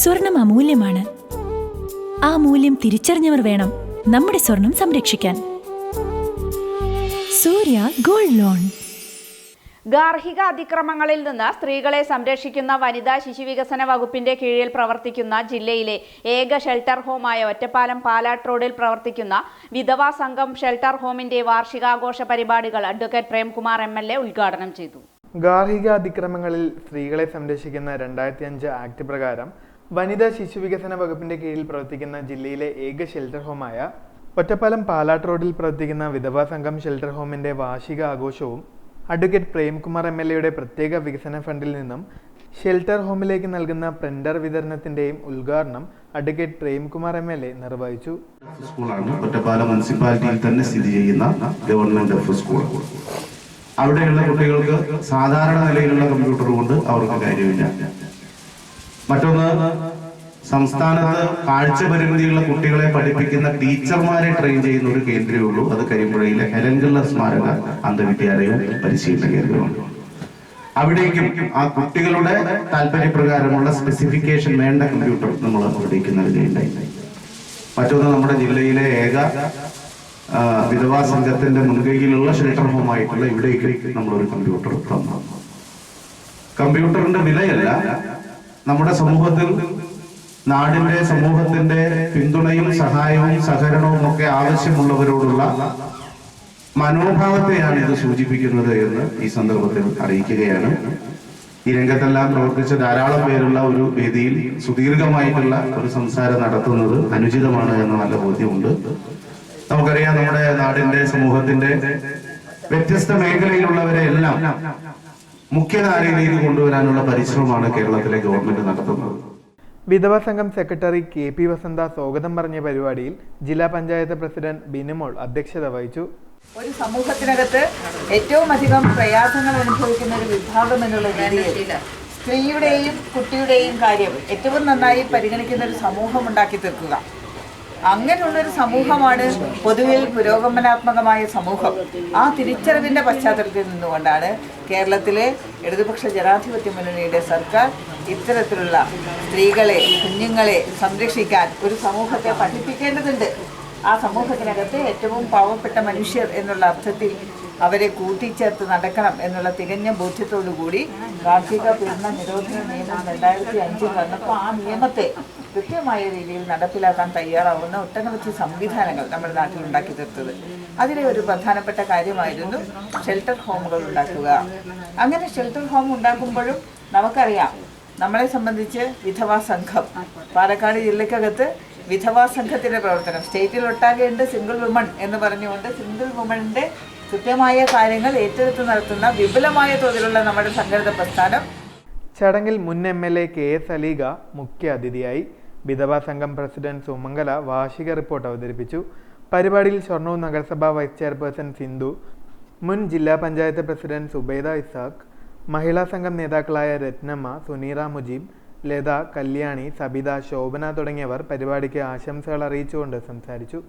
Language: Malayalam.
സ്വർണം അമൂല്യമാണ്. ആ മൂല്യം തിരിച്ചറിഞ്ഞവർ വേണം നമ്മുടെ സ്വർണം സംരക്ഷിക്കാൻ. Surya gold loan. ഗാർഹിക അതിക്രമങ്ങളിൽ നിന്ന് സ്ത്രീകളെ സംരക്ഷിക്കുന്ന വനിതാ ശിശുവികസന വകുപ്പിന്റെ കീഴിൽ പ്രവർത്തിക്കുന്ന ജില്ലയിലെ ഏക ഷെൽട്ടർ ഹോമായ ഒറ്റപ്പാലം പാലാട്ട് റോഡിൽ പ്രവർത്തിക്കുന്ന വിധവാ സംഘം ഷെൽട്ടർ ഹോമിന്റെ വാർഷികാഘോഷ പരിപാടികൾ advocate Premkumar M L A ഉദ്ഘാടനം ചെയ്തു. ഗാർഹിക അതിക്രമങ്ങളിൽ സ്ത്രീകളെ സംരക്ഷിക്കുന്ന രണ്ടായിരത്തി അഞ്ച് ആക്ട് പ്രകാരം വനിതാ ശിശു വികസന വകുപ്പിന്റെ കീഴിൽ പ്രവർത്തിക്കുന്ന ജില്ലയിലെ ഏക ഷെൽട്ടർ ഹോമായ ഒറ്റപ്പാലം പാലാട്ട് റോഡിൽ പ്രവർത്തിക്കുന്ന വിധവാ സംഘം ഷെൽട്ടർ ഹോമിന്റെ വാർഷിക ആഘോഷവും അഡ്വക്കേറ്റ് പ്രേംകുമാർ എം എൽ എയുടെ പ്രത്യേക വികസന ഫണ്ടിൽ നിന്നും ഷെൽട്ടർ ഹോമിലേക്ക് നൽകുന്ന പ്രിന്റർ വിതരണത്തിന്റെയും ഉദ്ഘാടനം advocate Premkumar M L A നിർവഹിച്ചു. സ്കൂളാണ്. ഒറ്റപ്പാലം മുനിസിപ്പാലിറ്റിയിൽ തന്നെ സ്ഥിതി ചെയ്യുന്ന ഗവൺമെന്റ് സ്കൂൾ. അവിടെയുള്ള കുട്ടികൾക്ക് സാധാരണ നിലയിലുള്ള കമ്പ്യൂട്ടർ കൊണ്ട് അവർക്ക് കാര്യമില്ല. മറ്റൊന്ന് സംസ്ഥാനത്ത് കാഴ്ച പരിമിതിയുള്ള കുട്ടികളെ പഠിപ്പിക്കുന്ന ടീച്ചർമാരെ ട്രെയിൻ ചെയ്യുന്ന ഒരു കേന്ദ്രമേ ഉള്ളൂ അത് കരിമ്പുഴയിലെ ഹെലൻകിള്ള സ്മാരക അന്ധവിദ്യാലയവും പരിശീലന കേന്ദ്രമാണ് അവിടേക്കും ആ കുട്ടികളുടെ താല്പര്യപ്രകാരമുള്ള സ്പെസിഫിക്കേഷൻ വേണ്ട കമ്പ്യൂട്ടർ നമ്മൾ അവിടേക്ക് നൽകുകയുണ്ടായി. മറ്റൊന്ന് നമ്മുടെ ജില്ലയിലെ ഏക വിധവാ സംഘത്തിന്റെ മുൻകൈയിലുള്ള ഷെൽട്ടർ ഹോം ആയിട്ടുള്ള ഇവിടേക്ക് നമ്മൾ ഒരു കമ്പ്യൂട്ടർ തന്നു കമ്പ്യൂട്ടറിന്റെ വിലയല്ല നമ്മുടെ സമൂഹത്തിൽ നാടിന്റെ സമൂഹത്തിന്റെ പിന്തുണയും സഹായവും സഹകരണവും ഒക്കെ ആവശ്യമുള്ളവരോടുള്ള മനോഭാവത്തെയാണ് ഇത് സൂചിപ്പിക്കുന്നത് എന്ന് ഈ സന്ദർഭത്തിൽ അറിയിക്കുകയാണ്. ഈ രംഗത്തെല്ലാം പ്രവർത്തിച്ച ധാരാളം പേരുള്ള ഒരു വേദിയിൽ സുദീർഘമായിട്ടുള്ള ഒരു സംസാരം നടത്തുന്നത് അനുചിതമാണ് എന്ന് നല്ല ബോധ്യമുണ്ട്. നമുക്കറിയാം നമ്മുടെ നാടിന്റെ സമൂഹത്തിന്റെ വ്യത്യസ്ത മേഖലയിലുള്ളവരെ എല്ലാം മുഖ്യധാരയിലേക്ക് കൊണ്ടുവരാനുള്ള പരിശ്രമമാണ് കേരളത്തിലെ ഗവൺമെന്റ് നടത്തുന്നത്. വിധവ സംഘം സെക്രട്ടറി കെ പി വസന്ത സ്വാഗതം പറഞ്ഞ പരിപാടിയിൽ ജില്ലാ പഞ്ചായത്ത് പ്രസിഡന്റ് ബിനുമോൾ അധ്യക്ഷത വഹിച്ചു. ഒരു സമൂഹത്തിനകത്ത് ഏറ്റവും അധികം പ്രയാസങ്ങൾ അനുഭവിക്കുന്ന ഒരു വിഭാഗം എന്നുള്ള രീതിയിൽ സ്ത്രീയുടെയും കുട്ടിയുടെയും കാര്യം ഏറ്റവും നന്നായി പരിഗണിക്കുന്ന ഒരു സമൂഹം ഉണ്ടാക്കി തീർക്കുക. അങ്ങനെയുള്ളൊരു സമൂഹമാണ് പൊതുവിൽ പുരോഗമനാത്മകമായ സമൂഹം. ആ തിരിച്ചറിവിന്റെ പശ്ചാത്തലത്തിൽ നിന്നുകൊണ്ടാണ് കേരളത്തിലെ ഇടതുപക്ഷ ജനാധിപത്യ മുന്നണിയുടെ സർക്കാർ ഇത്തരത്തിലുള്ള സ്ത്രീകളെ കുഞ്ഞുങ്ങളെ സംരക്ഷിക്കാൻ ഒരു സമൂഹത്തെ പഠിപ്പിക്കേണ്ടതുണ്ട്. ആ സമൂഹത്തിനകത്ത് ഏറ്റവും പാവപ്പെട്ട മനുഷ്യർ എന്നുള്ള അർത്ഥത്തിൽ അവരെ കൂട്ടിച്ചേർത്ത് നടക്കണം എന്നുള്ള തികഞ്ഞ ബോധ്യത്തോടുകൂടി കാർഷിക പീഡന നിരോധന നിയമം രണ്ടായിരത്തി അഞ്ചിൽ വന്നപ്പോൾ ആ നിയമത്തെ കൃത്യമായ രീതിയിൽ നടപ്പിലാക്കാൻ തയ്യാറാവുന്ന ഒട്ടനവധി സംവിധാനങ്ങൾ നമ്മുടെ നാട്ടിൽ ഉണ്ടാക്കി തീർത്തത്. അതിലെ ഒരു പ്രധാനപ്പെട്ട കാര്യമായിരുന്നു ഷെൽട്ടർ ഹോമുകൾ ഉണ്ടാക്കുക. അങ്ങനെ ഷെൽട്ടർ ഹോം ഉണ്ടാക്കുമ്പോഴും നമുക്കറിയാം നമ്മളെ സംബന്ധിച്ച് വിധവാ സംഘം പാലക്കാട് ജില്ലക്കകത്ത് വിധവാ സംഘത്തിന്റെ പ്രവർത്തനം. സ്റ്റേറ്റിൽ ഒട്ടാകെയുണ്ട് സിംഗിൾ വുമൺ എന്ന് പറഞ്ഞുകൊണ്ട് സിംഗിൾ വുമണിന്റെ കൃത്യമായ കാര്യങ്ങൾ ഏറ്റെടുത്ത് നടത്തുന്ന വിപുലമായ തോതിലുള്ള നമ്മുടെ സംഘടിത പ്രസ്ഥാനം. ചടങ്ങിൽ മുൻ M L A K S Aleega മുഖ്യ അതിഥിയായി വിധവാ സംഘം പ്രസിഡന്റ് സുമംഗല വാർഷിക റിപ്പോർട്ട് അവതരിപ്പിച്ചു. പരിപാടിയിൽ ഷൊർണൂർ നഗരസഭാ വൈസ് ചെയർപേഴ്സൺ സിന്ധു മുൻ ജില്ലാ പഞ്ചായത്ത് പ്രസിഡന്റ് സുബൈദ ഇസാഖ് മഹിളാ സംഘം നേതാക്കളായ രത്നമ്മ സുനീറ മുജീബ് ലത കല്യാണി സബിത ശോഭന തുടങ്ങിയവർ പരിപാടിക്ക് ആശംസകൾ അറിയിച്ചുകൊണ്ട് സംസാരിച്ചു.